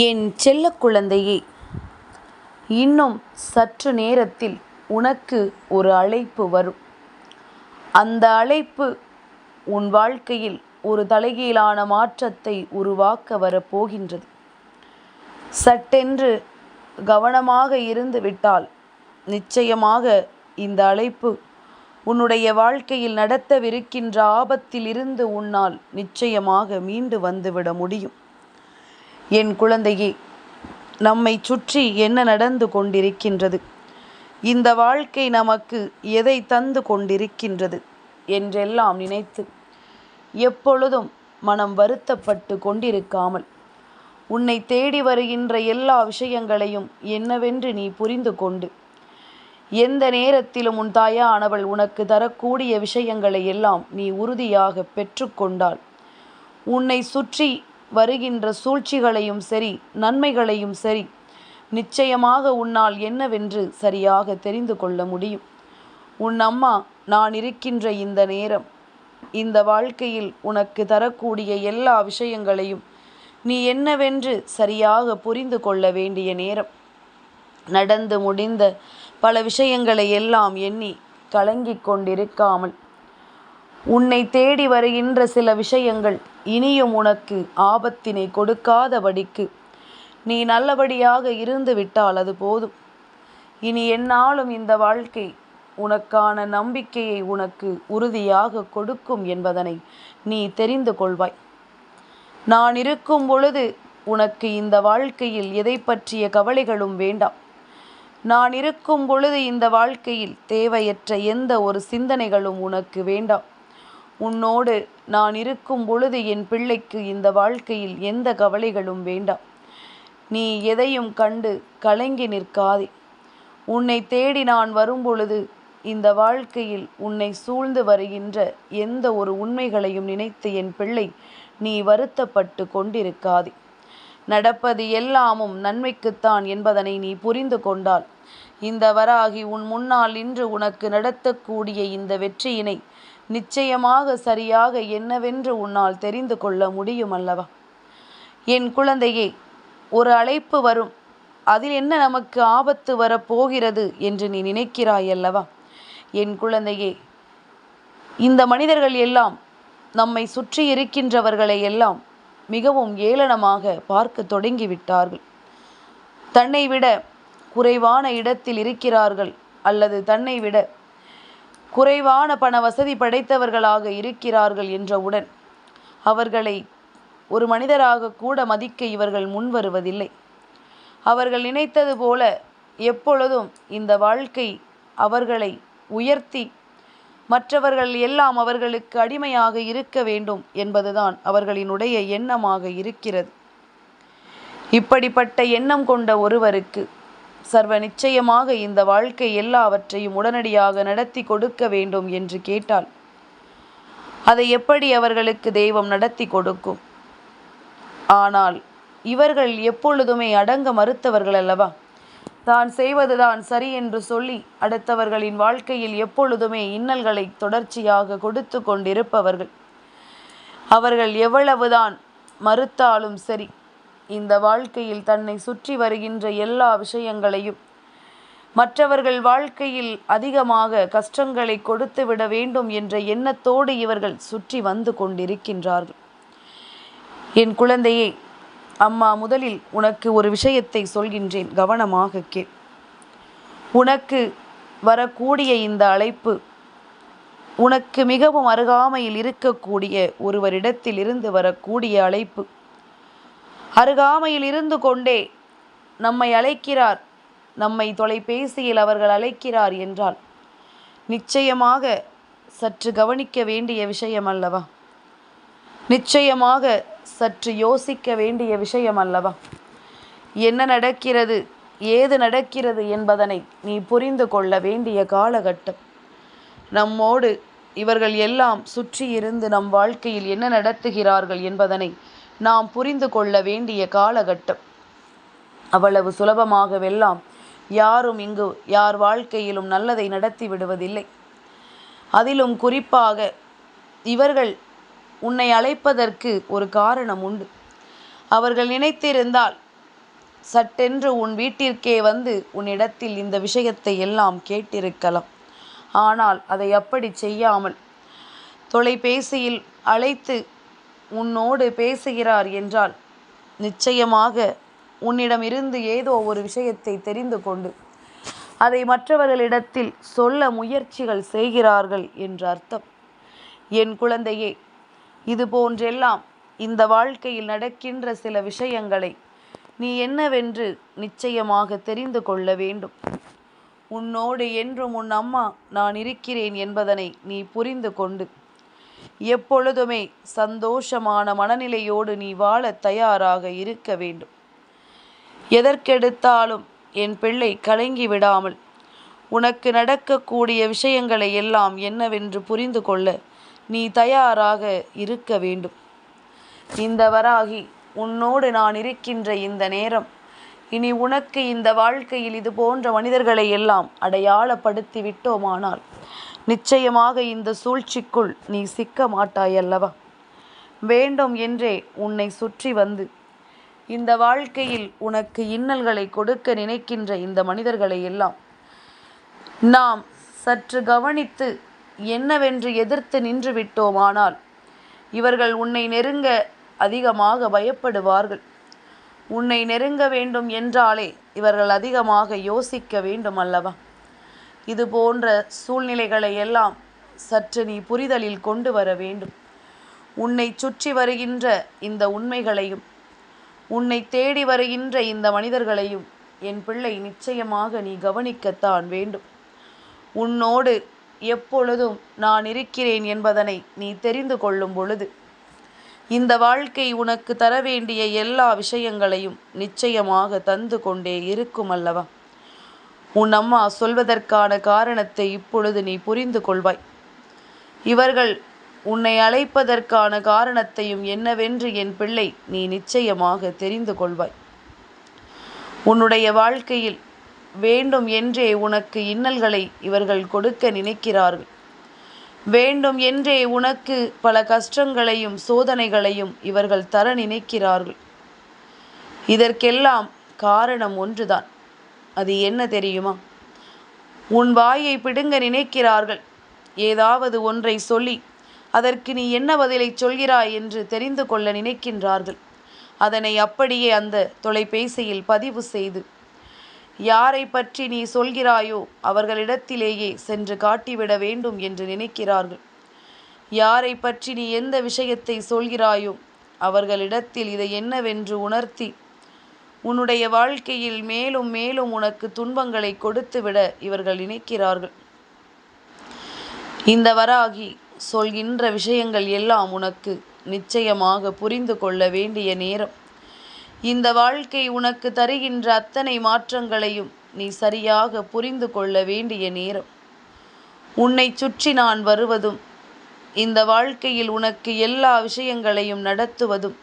என் செல்ல குழந்தையே இன்னும் சற்று நேரத்தில் உனக்கு ஒரு அழைப்பு வரும். அந்த அழைப்பு உன் வாழ்க்கையில் ஒரு தலைகீழான மாற்றத்தை உருவாக்க வரப்போகின்றது. சட்டென்று கவனமாக இருந்து விட்டால் நிச்சயமாக இந்த அழைப்பு உன்னுடைய வாழ்க்கையில் நடத்தவிருக்கின்ற ஆபத்திலிருந்து உன்னால் நிச்சயமாக மீண்டு வந்துவிட முடியும். என் குழந்தையே நம்மை சுற்றி என்ன நடந்து கொண்டிருக்கின்றது? இந்த வாழ்க்கை நமக்கு எதை தந்து கொண்டிருக்கின்றது? என்றெல்லாம் நினைத்து எப்பொழுதும் மனம் வருத்தப்பட்டு கொண்டிருக்காமல் உன்னை தேடி வருகின்ற எல்லா விஷயங்களையும் என்னவென்று நீ புரிந்து கொண்டு எந்த நேரத்திலும் உன் தாயானவள் உனக்கு தரக்கூடிய விஷயங்களை எல்லாம் நீ உறுதியாக பெற்றுக்கொண்டால் உன்னை சுற்றி வருகின்ற சூழ்ச்சிகளையும் சரி நன்மைகளையும் சரி நிச்சயமாக உன்னால் என்னவென்று சரியாக தெரிந்து கொள்ள முடியும். உன் அம்மா நான் இருக்கின்ற இந்த நேரம் இந்த வாழ்க்கையில் உனக்கு தரக்கூடிய எல்லா விஷயங்களையும் நீ என்னவென்று சரியாக புரிந்து கொள்ள வேண்டிய நேரம். நடந்து முடிந்த பல விஷயங்களை எல்லாம் எண்ணி கலங்கிக் கொண்டிருக்காமல் உன்னை தேடி வருகின்ற சில விஷயங்கள் இனியும் உனக்கு ஆபத்தினை கொடுக்காதபடிக்கு. நீ நல்லபடியாக இருந்து விட்டால் அது போதும். இனி என்னாலும் இந்த வாழ்க்கை உனக்கான நம்பிக்கையை உனக்கு உறுதியாக கொடுக்கும் என்பதனை நீ தெரிந்து கொள்வாய். நான் இருக்கும் பொழுது உனக்கு இந்த வாழ்க்கையில் எதை பற்றிய கவலைகளும் வேண்டாம். நான் இருக்கும் பொழுது இந்த வாழ்க்கையில் தேவையற்ற எந்த ஒரு சிந்தனைகளும் உனக்கு வேண்டாம். உன்னோடு நான் இருக்கும் பொழுது என் பிள்ளைக்கு இந்த வாழ்க்கையில் எந்த கவலைகளும் வேண்டாம். நீ எதையும் கண்டு கலங்கி நிற்காதே. உன்னை தேடி நான் வரும்பொழுது இந்த வாழ்க்கையில் உன்னை சூழ்ந்து வருகின்ற எந்த ஒரு உண்மைகளையும் நினைத்து என் பிள்ளை நீ வருத்தப்பட்டு கொண்டிருக்காதே. நடப்பது எல்லாமும் நன்மைக்குத்தான் என்பதனை நீ புரிந்து கொண்டால் இந்த வராகி உன் முன்னால் இன்று உனக்கு நடத்தக்கூடிய இந்த வெற்றியினை நிச்சயமாக சரியாக என்னவென்று உன்னால் தெரிந்து கொள்ள முடியும் அல்லவா? என் குழந்தையே ஒரு அழைப்பு வரும். அதில் என்ன நமக்கு ஆபத்து வரப்போகிறது என்று நீ நினைக்கிறாய் அல்லவா? என் குழந்தையே இந்த மனிதர்கள் எல்லாம் நம்மை சுற்றி இருக்கின்றவர்களை எல்லாம் மிகவும் ஏளனமாக பார்க்க தொடங்கிவிட்டார்கள். தன்னை விட குறைவான இடத்தில் இருக்கிறார்கள் அல்லது தன்னை விட குறைவான பண வசதி படைத்தவர்களாக இருக்கிறார்கள் என்றவுடன் அவர்களை ஒரு மனிதராக கூட மதிக்க இவர்கள் முன்வருவதில்லை. அவர்கள் நினைத்தது போல எப்பொழுதும் இந்த வாழ்க்கை அவர்களை உயர்த்தி மற்றவர்கள் எல்லாம் அவர்களுக்கு அடிமையாக இருக்க வேண்டும் என்பதுதான் அவர்களினுடைய எண்ணமாக இருக்கிறது. இப்படிப்பட்ட எண்ணம் கொண்ட ஒருவருக்கு சர்வ நிச்சயமாக இந்த வாழ்க்கை எல்லாவற்றையும் உடனடியாக நடத்தி கொடுக்க வேண்டும் என்று கேட்டால் அதை எப்படி அவர்களுக்கு தெய்வம் நடத்தி கொடுக்கும்? ஆனால் இவர்கள் எப்பொழுதுமே அடங்க மறுத்தவர்கள் அல்லவா? தான் செய்வதுதான் சரி என்று சொல்லி அடுத்தவர்களின் வாழ்க்கையில் எப்பொழுதுமே இன்னல்களை தொடர்ச்சியாக கொடுத்து கொண்டிருப்பவர்கள். அவர்கள் எவ்வளவுதான் மறுத்தாலும் சரி இந்த வாழ்க்கையில் தன்னை சுற்றி வருகின்ற எல்லா விஷயங்களையும். மற்றவர்கள் வாழ்க்கையில் அதிகமாக கஷ்டங்களை கொடுத்து விட வேண்டும் என்ற எண்ணத்தோடு இவர்கள் சுற்றி வந்து கொண்டிருக்கின்றார்கள். என் குழந்தையே அம்மா முதலில் உனக்கு ஒரு விஷயத்தை சொல்கின்றேன். கவனமாக கே உனக்கு வரக்கூடிய இந்த அழைப்பு உனக்கு மிகவும் அருகாமையில் இருக்கக்கூடிய ஒருவரிடத்தில் இருந்து வரக்கூடிய அழைப்பு அருகாமையில் இருந்து கொண்டே நம்மை அழைக்கிறார். நம்மை தொலைபேசியில் அவர்கள் அழைக்கிறார் என்றால் நிச்சயமாக சற்று கவனிக்க வேண்டிய விஷயம் அல்லவா நிச்சயமாக சற்று யோசிக்க வேண்டிய விஷயம் அல்லவா என்ன நடக்கிறது ஏது நடக்கிறது என்பதனை நீ புரிந்து கொள்ள வேண்டிய காலகட்டம். நம்மோடு இவர்கள் எல்லாம் சுற்றி இருந்து நம் வாழ்க்கையில் என்ன நடத்துகிறார்கள் என்பதனை நாம் புரிந்து கொள்ள வேண்டிய காலகட்டம். அவ்வளவு சுலபமாகவெல்லாம் யாரும் இங்கு யார் வாழ்க்கையிலும் நல்லதை நடத்தி விடுவதில்லை. அதிலும் குறிப்பாக இவர்கள் உன்னை அழைப்பதற்கு ஒரு காரணம் உண்டு. அவர்கள் நினைத்திருந்தால் சட்டென்று உன் வீட்டிற்கே வந்து உன்னிடத்தில் இந்த விஷயத்தை எல்லாம் கேட்டிருக்கலாம். ஆனால் அதை அப்படி செய்யாமல் தொலைபேசியில் அழைத்து உன்னோடு பேசுகிறார் என்றால் நிச்சயமாக உன்னிடமிருந்து ஏதோ ஒரு விஷயத்தை தெரிந்து கொண்டு அதை மற்றவர்களிடத்தில் சொல்ல முயற்சிகள் செய்கிறார்கள் என்று அர்த்தம். என் குழந்தையே இது போன்றெல்லாம் இந்த வாழ்க்கையில் நடக்கின்ற சில விஷயங்களை நீ என்னவென்று நிச்சயமாக தெரிந்து கொள்ள வேண்டும். உன்னோடு என்றும் உன் அம்மா நான் இருக்கிறேன் என்பதனை நீ புரிந்து கொண்டு எப்பொழுதுமே சந்தோஷமான மனநிலையோடு நீ வாழ தயாராக இருக்க வேண்டும். எதற்கெடுத்தாலும் என் பிள்ளை கலங்கி விடாமல் உனக்கு நடக்கக்கூடிய விஷயங்களை எல்லாம் என்னவென்று புரிந்து கொள்ள நீ தயாராக இருக்க வேண்டும். இந்த வராகி உன்னோடு நான் இருக்கின்ற இந்த நேரம் இனி உனக்கு இந்த வாழ்க்கையில் இது போன்ற மனிதர்களை எல்லாம் அடையாளப்படுத்தி விட்டோமானால் நிச்சயமாக இந்த சூழ்ச்சிக்குள் நீ சிக்க மாட்டாய் அல்லவா வேண்டும் என்றே உன்னை சுற்றி வந்து. இந்த வாழ்க்கையில் உனக்கு இன்னல்களை கொடுக்க நினைக்கின்ற இந்த மனிதர்களை எல்லாம் நாம் சற்று கவனித்து என்னவென்று எதிர்த்து நின்று விட்டோமானால் இவர்கள் உன்னை நெருங்க அதிகமாக பயப்படுவார்கள். உன்னை நெருங்க வேண்டும் என்றாலே இவர்கள் அதிகமாக யோசிக்க வேண்டும் அல்லவா இது போன்ற சூழ்நிலைகளை எல்லாம் சற்று நீ புரிதலில் கொண்டு வர வேண்டும். உன்னை சுற்றி வருகின்ற இந்த உண்மைகளையும் உன்னை தேடி வருகின்ற இந்த மனிதர்களையும் என் பிள்ளை நிச்சயமாக நீ கவனிக்கத்தான் வேண்டும். உன்னோடு எப்பொழுதும் நான் இருக்கிறேன் என்பதனை நீ தெரிந்து கொள்ளும் பொழுது இந்த வாழ்க்கை உனக்கு தர வேண்டிய எல்லா விஷயங்களையும் நிச்சயமாக தந்து கொண்டே இருக்கும் அல்லவா உன் அம்மா சொல்வதற்கான காரணத்தை இப்பொழுது நீ புரிந்து கொள்வாய். இவர்கள் உன்னை அழைப்பதற்கான காரணத்தையும் என்னவென்று என் பிள்ளை நீ நிச்சயமாக தெரிந்து கொள்வாய். உன்னுடைய வாழ்க்கையில் வேண்டும் என்றே உனக்கு இன்னல்களை இவர்கள் கொடுக்க நினைக்கிறார்கள். வேண்டும் என்றே உனக்கு பல கஷ்டங்களையும் சோதனைகளையும் இவர்கள் தர நினைக்கிறார்கள். இதற்கெல்லாம் காரணம் ஒன்றுதான். அது என்ன தெரியுமா? உன் வாயை பிடுங்க நினைக்கிறார்கள். ஏதாவது ஒன்றை சொல்லி அதற்கு நீ என்ன பதிலை சொல்கிறாய் என்று தெரிந்து கொள்ள நினைக்கின்றார்கள். அதனை அப்படியே அந்த தொலைபேசியில் பதிவு செய்து யாரை பற்றி நீ சொல்கிறாயோ அவர்களிடத்திலேயே சென்று காட்டிவிட வேண்டும் என்று நினைக்கிறார்கள். யாரை பற்றி நீ எந்த விஷயத்தை சொல்கிறாயோ அவர்களிடத்தில் இதை என்னவென்று உணர்த்தி உன்னுடைய வாழ்க்கையில் மேலும் மேலும் உனக்கு துன்பங்களை கொடுத்துவிட இவர்கள் நினைக்கிறார்கள். இந்த வராகி சொல்கின்ற விஷயங்கள் எல்லாம் உனக்கு நிச்சயமாக புரிந்து கொள்ள வேண்டிய நேரம். இந்த வாழ்க்கை உனக்கு தருகின்ற அத்தனை மாற்றங்களையும் நீ சரியாக புரிந்து கொள்ள வேண்டிய நேரம். உன்னை சுற்றி நான் வருவதும் இந்த வாழ்க்கையில் உனக்கு எல்லா விஷயங்களையும் நடத்துவதும்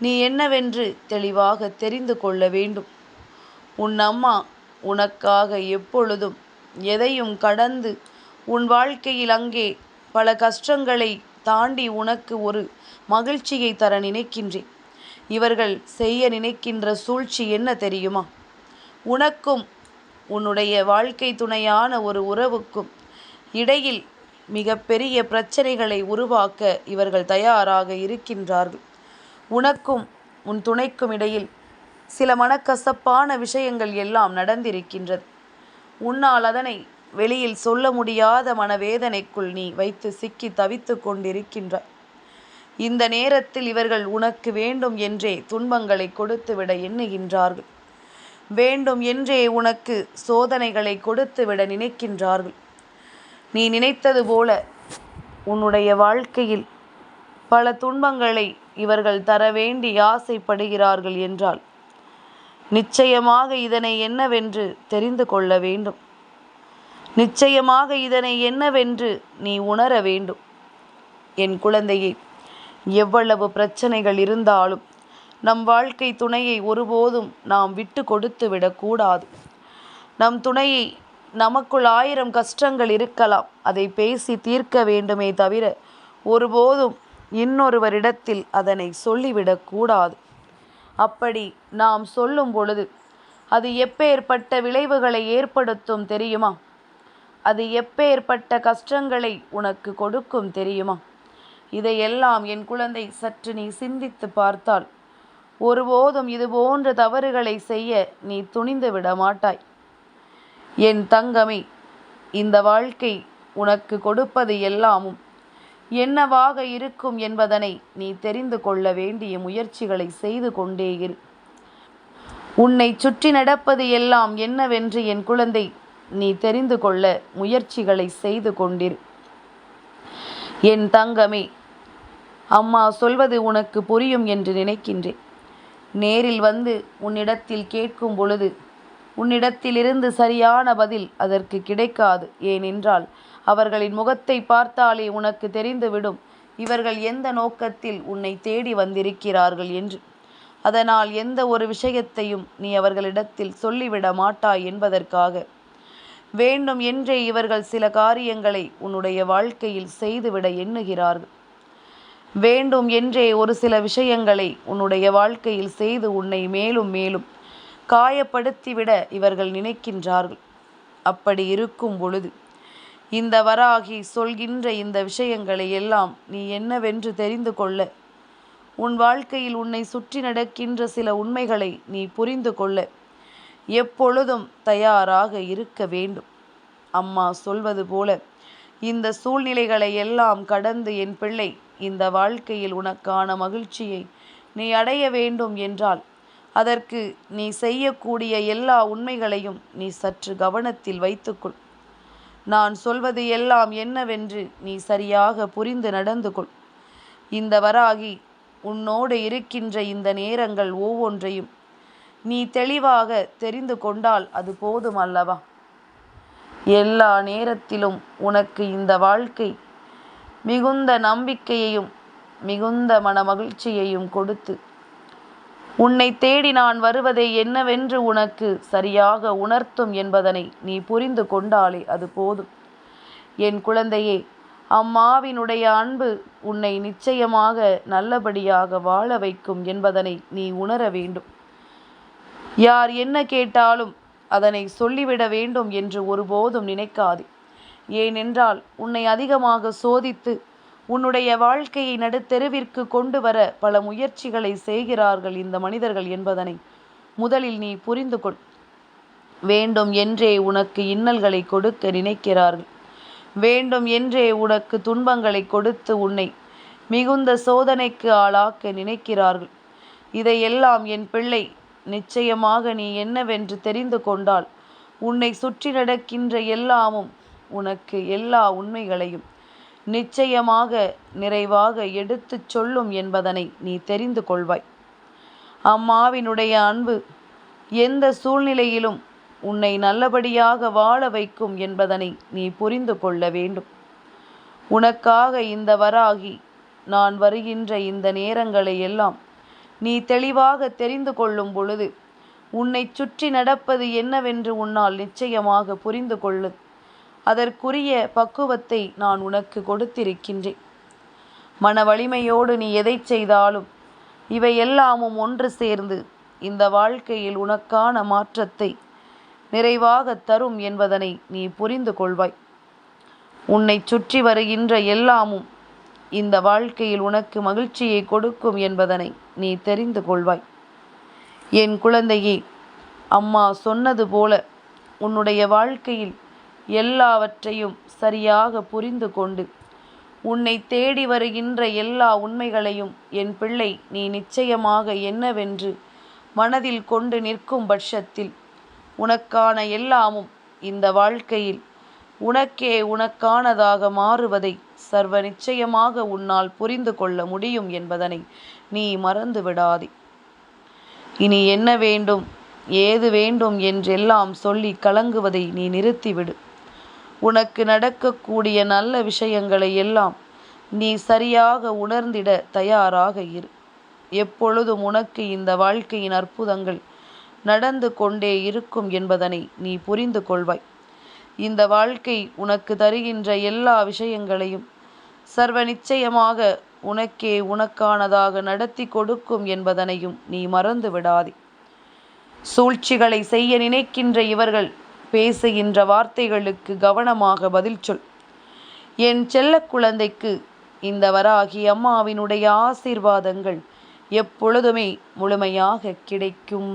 நீ என்னவென்று தெளிவாக தெரிந்து கொள்ள வேண்டும். உன் அம்மா உனக்காக எப்பொழுதும் எதையும் கடந்து உன் வாழ்க்கையில் அங்கே பல கஷ்டங்களை தாண்டி உனக்கு ஒரு மகிழ்ச்சியை தர நினைக்கின்றேன். இவர்கள் செய்ய நினைக்கின்ற சூழ்ச்சி என்ன தெரியுமா? உனக்கும் உன்னுடைய வாழ்க்கை துணையான ஒரு உறவுக்கும் இடையில் மிகப்பெரிய பிரச்சனைகளை உருவாக்க இவர்கள் தயாராக இருக்கின்றார்கள். உனக்கும் உன் துணைக்கும் இடையில் சில மனக்கசப்பான விஷயங்கள் எல்லாம் நடந்திருக்கின்றது. உன்னால் அதனை வெளியில் சொல்ல முடியாத மனவேதனைக்குள் நீ வைத்து சிக்கி தவித்து கொண்டிருக்கின்ற இந்த நேரத்தில் இவர்கள் உனக்கு வேண்டும் என்றே துன்பங்களை கொடுத்துவிட எண்ணுகின்றார்கள். வேண்டும் என்றே உனக்கு சோதனைகளை கொடுத்துவிட நினைக்கின்றார்கள். நீ நினைத்தது போல உன்னுடைய வாழ்க்கையில் பல துன்பங்களை இவர்கள் தர வேண்டி ஆசைப்படுகிறார்கள் என்றால் நிச்சயமாக இதனை என்னவென்று தெரிந்து கொள்ள வேண்டும். நிச்சயமாக இதனை என்னவென்று நீ உணர வேண்டும். என் குழந்தையை எவ்வளவு பிரச்சனைகள் இருந்தாலும் நம் வாழ்க்கை துணையை ஒருபோதும் நாம் விட்டு கொடுத்து விடக்கூடாது நம் துணையை நமக்குள் ஆயிரம் கஷ்டங்கள் இருக்கலாம். அதை பேசி தீர்க்க வேண்டுமே தவிர ஒருபோதும் இன்னொருவரிடத்தில் அதனை சொல்லிவிடக்கூடாது. அப்படி நாம் சொல்லும் பொழுது அது எப்பேற்பட்ட விளைவுகளை ஏற்படுத்தும் தெரியுமா? அது எப்பேற்பட்ட கஷ்டங்களை உனக்கு கொடுக்கும் தெரியுமா? இதையெல்லாம் என் குழந்தை சற்று நீ சிந்தித்து பார்த்தால் ஒருபோதும் இது போன்ற தவறுகளை செய்ய நீ துணிந்து விட மாட்டாய். என் தங்கமே இந்த வாழ்க்கை உனக்கு கொடுப்பது எல்லாமும் என்னவாக இருக்கும் என்பதனை நீ தெரிந்து கொள்ள வேண்டிய முயற்சிகளை செய்து கொண்டே இரு. உன்னை சுற்றி நடப்பது எல்லாம் என்னவென்று என் குழந்தை நீ தெரிந்து கொள்ள முயற்சிகளை செய்து கொண்டிரு. என் தங்கமே அம்மா சொல்வது உனக்கு புரியும் என்று நினைக்கின்றேன். நேரில் வந்து உன்னிடத்தில் கேட்கும் பொழுது உன்னிடத்திலிருந்து சரியான பதில் அதற்கு கிடைக்காது. ஏனென்றால் அவர்களின் முகத்தை பார்த்தாலே உனக்கு தெரிந்துவிடும். இவர்கள் எந்த நோக்கத்தில் உன்னை தேடி வந்திருக்கிறார்கள் என்று. அதனால் எந்த ஒரு விஷயத்தையும் நீ அவர்களிடத்தில் சொல்லிவிட மாட்டாய் என்பதற்காக. வேண்டும் என்றே இவர்கள் சில காரியங்களை உன்னுடைய வாழ்க்கையில் செய்துவிட எண்ணுகிறார்கள். வேண்டும் என்றே ஒரு சில விஷயங்களை உன்னுடைய வாழ்க்கையில் செய்து உன்னை மேலும் மேலும் காயப்படுத்திவிட இவர்கள் நினைக்கின்றார்கள். அப்படி இருக்கும் பொழுது இந்த வராகி சொல்கின்ற இந்த விஷயங்களை எல்லாம் நீ என்னவென்று தெரிந்து கொள்ள. உன் வாழ்க்கையில் உன்னை சுற்றி நடக்கின்ற சில உண்மைகளை நீ புரிந்து கொள்ள. எப்பொழுதும் தயாராக இருக்க வேண்டும். அம்மா சொல்வது போல இந்த சூழ்நிலைகளை எல்லாம் கடந்து என் பிள்ளை இந்த வாழ்க்கையில் உனக்கான மகிழ்ச்சியை நீ அடைய வேண்டும் என்றால் அதற்கு நீ செய்யக்கூடிய எல்லா உண்மைகளையும் நீ சற்று கவனத்தில் வைத்துக்கொள். நான் சொல்வது எல்லாம் என்னவென்று நீ சரியாக புரிந்து நடந்து கொள். இந்த வராகி உன்னோடு இருக்கின்ற இந்த நேரங்கள் ஒவ்வொன்றையும் நீ தெளிவாக தெரிந்து கொண்டால் அது போதும் அல்லவா? எல்லா நேரத்திலும் உனக்கு இந்த வாழ்க்கை மிகுந்த நம்பிக்கையையும் மிகுந்த மன மகிழ்ச்சியையும் கொடுத்து உன்னை தேடி நான் வருவதை என்னவென்று உனக்கு சரியாக உணர்த்தும் என்பதனை நீ புரிந்து கொண்டாலே அது போதும். என் குழந்தையே அம்மாவினுடைய அன்பு உன்னை நிச்சயமாக நல்லபடியாக வாழ வைக்கும் என்பதனை நீ உணர வேண்டும். யார் என்ன கேட்டாலும் அதனை சொல்லிவிட வேண்டும் என்று ஒருபோதும் நினைக்காதே. ஏனென்றால் உன்னை அதிகமாக சோதித்து உன்னுடைய வாழ்க்கையை நடுத்தெருவிற்கு கொண்டு வர பல முயற்சிகளை செய்கிறார்கள் இந்த மனிதர்கள் என்பதனை முதலில் நீ புரிந்து கொள். வேண்டும் என்றே உனக்கு இன்னல்களை கொடுக்க நினைக்கிறார்கள். வேண்டும் என்றே உனக்கு துன்பங்களை கொடுத்து உன்னை மிகுந்த சோதனைக்கு ஆளாக்க நினைக்கிறார்கள். இதையெல்லாம் என் பிள்ளை நிச்சயமாக நீ என்னவென்று தெரிந்து கொண்டால் உன்னை சுற்றி நடக்கின்ற எல்லாமும் உனக்கு எல்லா உண்மைகளையும் நிச்சயமாக நிறைவாக எடுத்துச் சொல்லும் என்பதனை நீ தெரிந்து கொள்வாய். அம்மாவினுடைய அன்பு எந்த சூழ்நிலையிலும் உன்னை நல்லபடியாக வாழ வைக்கும் என்பதனை நீ புரிந்து கொள்ள வேண்டும். உனக்காக இந்த வராகி நான் வருகின்ற இந்த நேரங்களை எல்லாம் நீ தெளிவாக தெரிந்து கொள்ளும் பொழுது உன்னை சுற்றி நடப்பது என்னவென்று உன்னால் நிச்சயமாக புரிந்து கொள்ளு. அதற்குரிய பக்குவத்தை நான் உனக்கு கொடுத்திருக்கின்றேன். மன வலிமையோடு நீ எதை செய்தாலும் இவை எல்லாமும் ஒன்று சேர்ந்து இந்த வாழ்க்கையில் உனக்கான மாற்றத்தை நிறைவாக தரும் என்பதனை நீ புரிந்து கொள்வாய். உன்னை சுற்றி வருகின்ற எல்லாமும் இந்த வாழ்க்கையில் உனக்கு மகிழ்ச்சியை கொடுக்கும் என்பதனை நீ தெரிந்து கொள்வாய். என் குழந்தையே அம்மா சொன்னது போல உன்னுடைய வாழ்க்கையில் எல்லாவற்றையும் சரியாக புரிந்து கொண்டு. உன்னை தேடி வருகின்ற எல்லா உண்மைகளையும் என் பிள்ளை நீ நிச்சயமாக என்னவென்று மனதில் கொண்டு நிற்கும் பட்சத்தில் உனக்கான எல்லாமும் இந்த வாழ்க்கையில் உனக்கே உனக்கானதாக மாறுவதை சர்வ நிச்சயமாக உன்னால் புரிந்து கொள்ள முடியும் என்பதனை நீ மறந்து விடாதே. இனி என்ன வேண்டும் ஏது வேண்டும் என்றெல்லாம் சொல்லி கலங்குவதை நீ நிறுத்திவிடு. உனக்கு நடக்கக்கூடிய நல்ல விஷயங்களை எல்லாம் நீ சரியாக உணர்ந்திட தயாராக இரு. எப்பொழுதும் உனக்கு இந்த வாழ்க்கையின் அற்புதங்கள் நடந்து கொண்டே இருக்கும் என்பதனை நீ புரிந்து கொள்வாய். இந்த வாழ்க்கை உனக்கு தருகின்ற எல்லா விஷயங்களையும் சர்வ நிச்சயமாக உனக்கே உனக்கானதாக நடத்தி கொடுக்கும் என்பதனையும் நீ மறந்து விடாதே. சூழ்ச்சிகளை செய்ய நினைக்கின்ற இவர்கள் பேசுகின்ற வார்த்தைகளுக்கு கவனமாக பதில் சொல். என் செல்ல குழந்தைக்கு இந்த வராகி அம்மாவினுடைய ஆசீர்வாதங்கள் எப்பொழுதுமே முழுமையாக கிடைக்கும்.